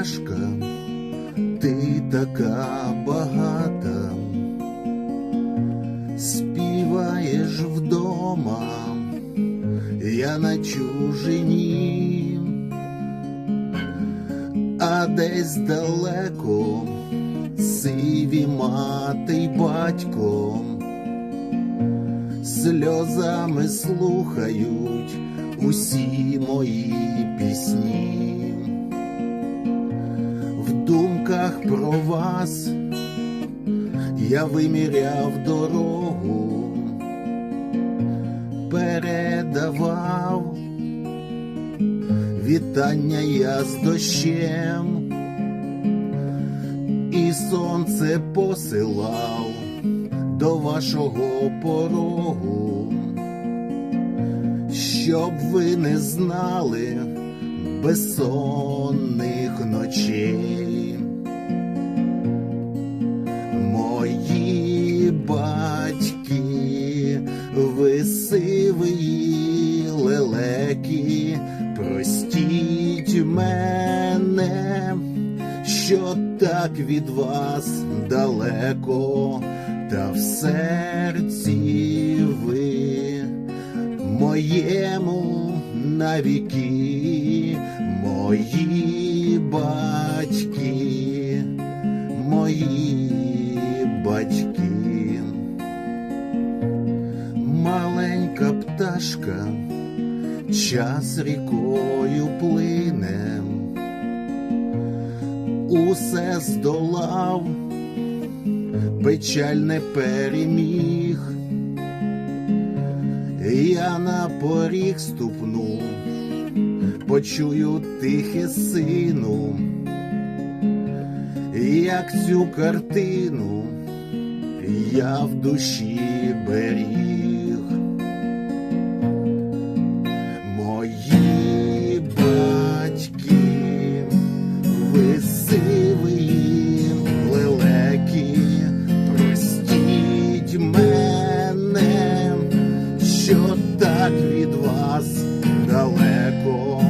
пташка, ти така багата, співаєш вдома, я на чужині, а десь далеко сиві мати й батько. Сльозами слухають усі мої пісні. Про вас. Я виміряв дорогу, передавав вітання я з дощем, і сонце посилав до вашого порогу, щоб ви не знали безсонних лелеки, простіть мене, що так від вас далеко, та в серці ви моєму навіки, мої батьки, мої батьки, маленька пташка, час рікою плине, усе здолав, печаль не переміг. Я на поріг ступну, почую тихе сину, як цю картину я в душі беріг. Ви сиві лелеки, простіть мене, що так від вас далеко,